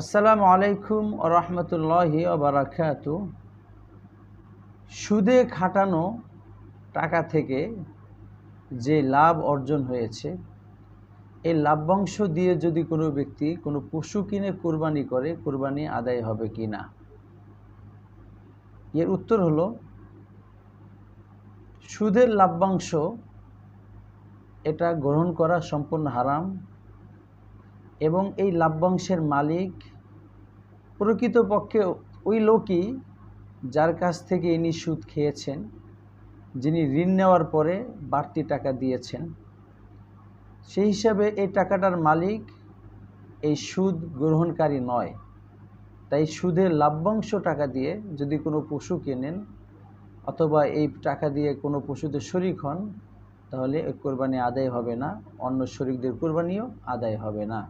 আসসালামু আলাইকুম রহমতুল্লাহি বারাকাত। সুদে খাটানো টাকা থেকে যে লাভ অর্জন হয়েছে এই লাভ্যাংশ দিয়ে যদি কোনো ব্যক্তি কোনো পশু কিনে কোরবানি করে, কোরবানি আদায় হবে কি না? এর উত্তর হলো, সুদের লাভ্যাংশ এটা গ্রহণ করা সম্পূর্ণ হারাম। এবং এই লাভ্যাংশের মালিক প্রকৃতপক্ষে ওই লোকই যার কাছ থেকে ইনি সুদ খেয়েছেন, যিনি ঋণ নেওয়ার পরে বাড়তি টাকা দিয়েছেন। সেই হিসাবে এই টাকাটার মালিক এই সুদ গ্রহণকারী নয়। তাই সুদের লাভ্যাংশ টাকা দিয়ে যদি কোনো পশু কেনেন অথবা এই টাকা দিয়ে কোনো পশুদের শরিক হন, তাহলে কোরবানি আদায় হবে না, অন্য শরিকদের কোরবানিও আদায় হবে না।